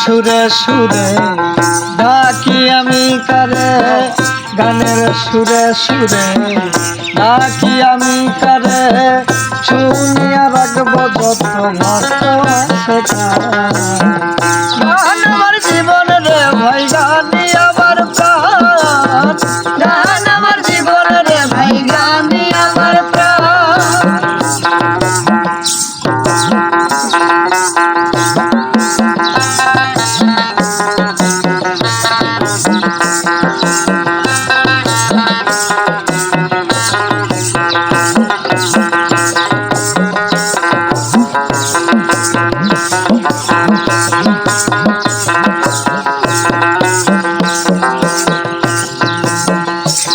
সুরে সুরে ডাকি আমি করে। গানের সুরে সুরে ডাকি আমি করে। সমস্ত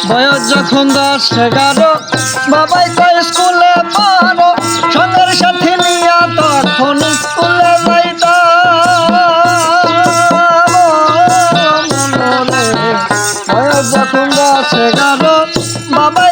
বয়স যখন দশ এগারো, বাবাই তো স্কুলে পড়ো। সঙ্গের সাথে নিয়া তখন স্কুলে বয়স যখন দশ এগারো, বাবাই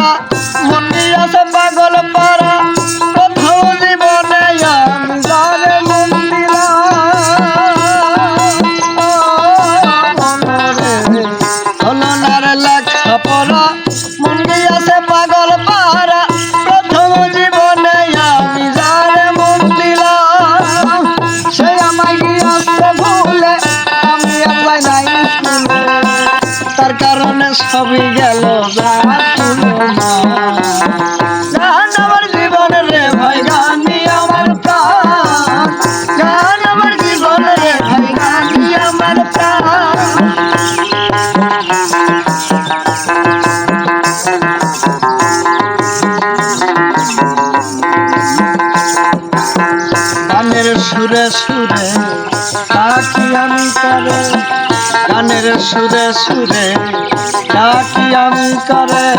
We you. করে ডাকি আমি করে গানের সুরে সুরে ডাকি আমি করে।